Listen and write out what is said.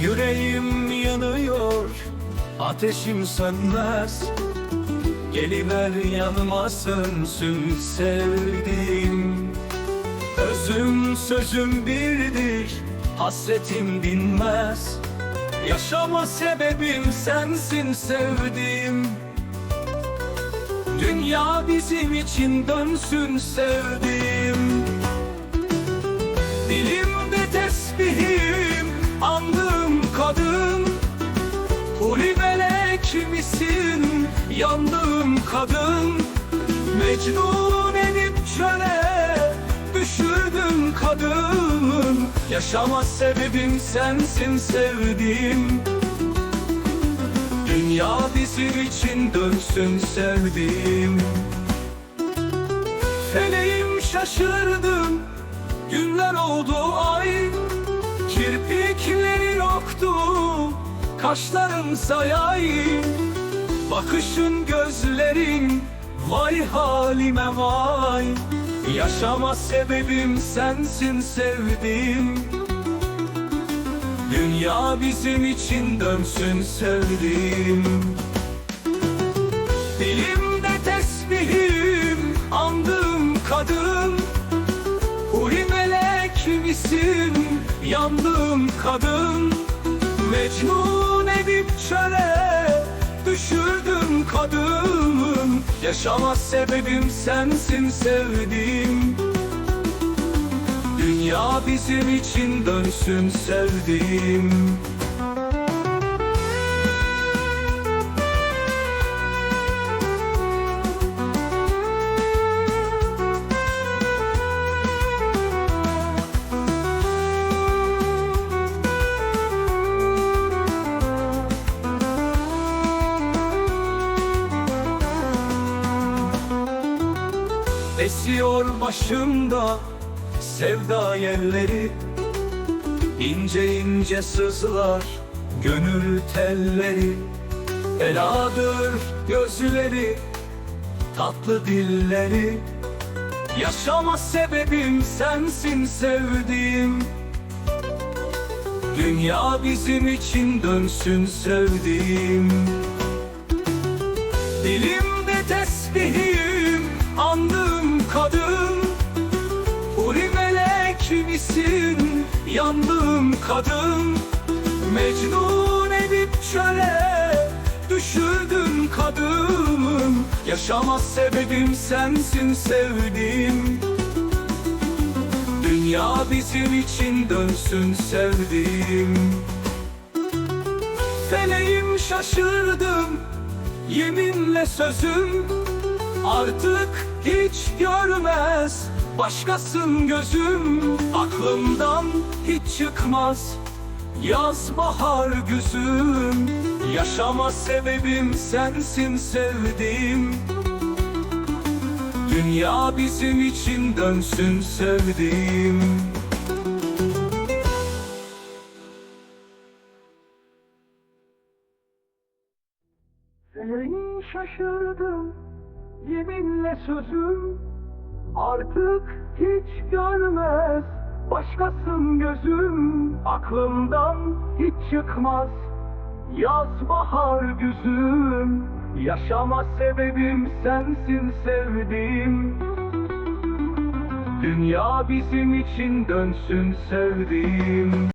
Yüreğim yanıyor Ateşim sönmez. Geliver yanıma sönsün sevdiğim. Özüm sözüm birdir Hasretim dinmez. Yaşama sebebim sensin sevdiğim. Dünya bizim için dönsün sevdiğim. Dilimde tesbihim andığım misin yandığım kadın. Mecnun edip çöle düşürdüm kadın. Yaşama sebebim sensin sevdiğim. Dünya bizim için dönsün sevdiğim. Feleğim şaşırdım Günler oldu ay. Kirpikleri yoktu Kaşların sayay Bakışın gözlerin Vay halime vay. Yaşama sebebim sensin sevdiğim Dünya bizim için dönsün sevdiğim Dilimde tesbihim andığım kadın. Huri melek misin yandığım kadın? Mecnun edip çöle düşürdüm kadın Yaşama sebebim sensin sevdiğim. Dünya bizim için dönsün sevdiğim Esiyor başımda sevda yerleri. İnce ince sızlar gönül telleri. Eladır gözleri tatlı dilleri. Yaşama sebebim sensin sevdiğim. Dünya bizim için dönsün sevdiğim. Dilimde tesbihim andığım kadın Huri melek misin? Yandığım kadın Mecnun edip çöle düşürdüm kadın Yaşama sebebim sensin sevdiğim Dünya bizim için dönsün sevdiğim Feleğim şaşırdım Yeminle sözüm Artık hiç görmez. Başkasın gözüm Aklımdan hiç çıkmaz. Yaz bahar güzüm Yaşama sebebim sensin sevdiğim. Dünya bizim için dönsün sevdiğim. Feleğim şaşırdım Yeminle sözüm Artık hiç görmez. Başkasın gözüm Aklımdan hiç çıkmaz. Yaz bahar güzüm Yaşama sebebim sensin sevdiğim. Dünya bizim için dönsün sevdiğim